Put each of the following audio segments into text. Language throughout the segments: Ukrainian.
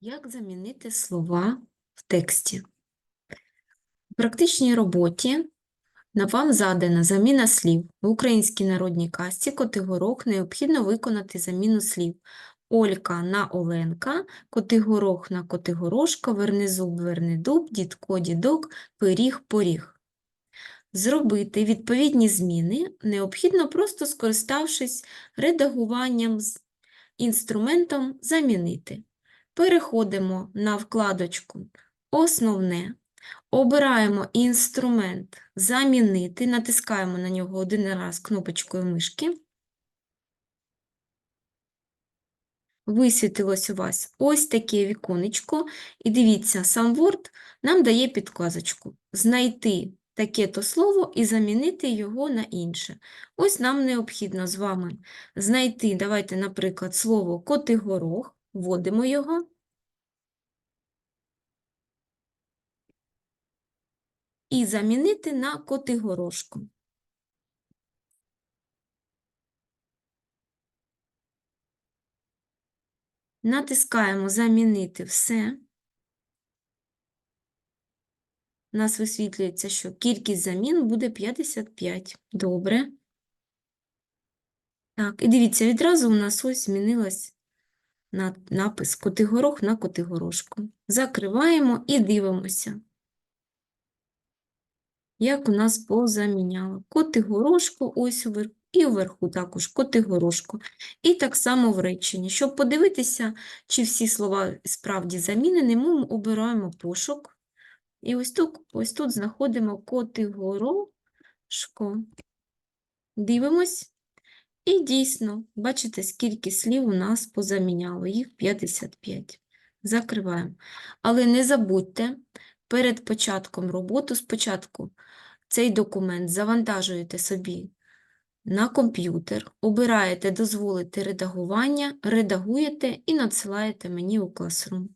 Як замінити слова в тексті? У практичній роботі на вам задана заміна слів. В українській народній казці Котигорох необхідно виконати заміну слів. Олька на Оленка, Котигорох на Котигорошка, Вернезуб, Вернедуб, Дідко, Дідок, Пиріг, Поріг. Зробити відповідні зміни необхідно просто скориставшись редагуванням з інструментом «Замінити». Переходимо на вкладочку Основне, обираємо інструмент Замінити, натискаємо на нього один раз кнопочкою мишки. Висвітилось у вас ось таке віконечко. І дивіться, сам Word нам дає підказочку. Знайти таке-то слово і замінити його на інше. Ось нам необхідно з вами знайти, давайте, наприклад, слово «котигорох», вводимо його. І замінити на «котигорошку». Натискаємо «Замінити все». У нас висвітлюється, що кількість замін буде 55. Добре. Так, і дивіться, відразу у нас ось змінилось на- напис «Котигорох» на «Котигорошку». Закриваємо і дивимося, як у нас позаміняло. Котигорошку ось вверху, і вверху також Котигорошку. І так само в реченні. Щоб подивитися, чи всі слова справді замінені, ми обираємо пошук. І ось тут, ось тут знаходимо Котигорошко. Дивимось. І дійсно, бачите, скільки слів у нас позаміняло. Їх 55. Закриваємо. Але не забудьте, перед початком роботи спочатку цей документ завантажуєте собі на комп'ютер, обираєте «Дозволити редагування», редагуєте і надсилаєте мені у Classroom.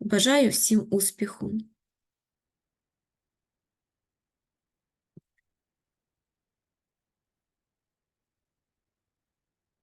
Бажаю всім успіху!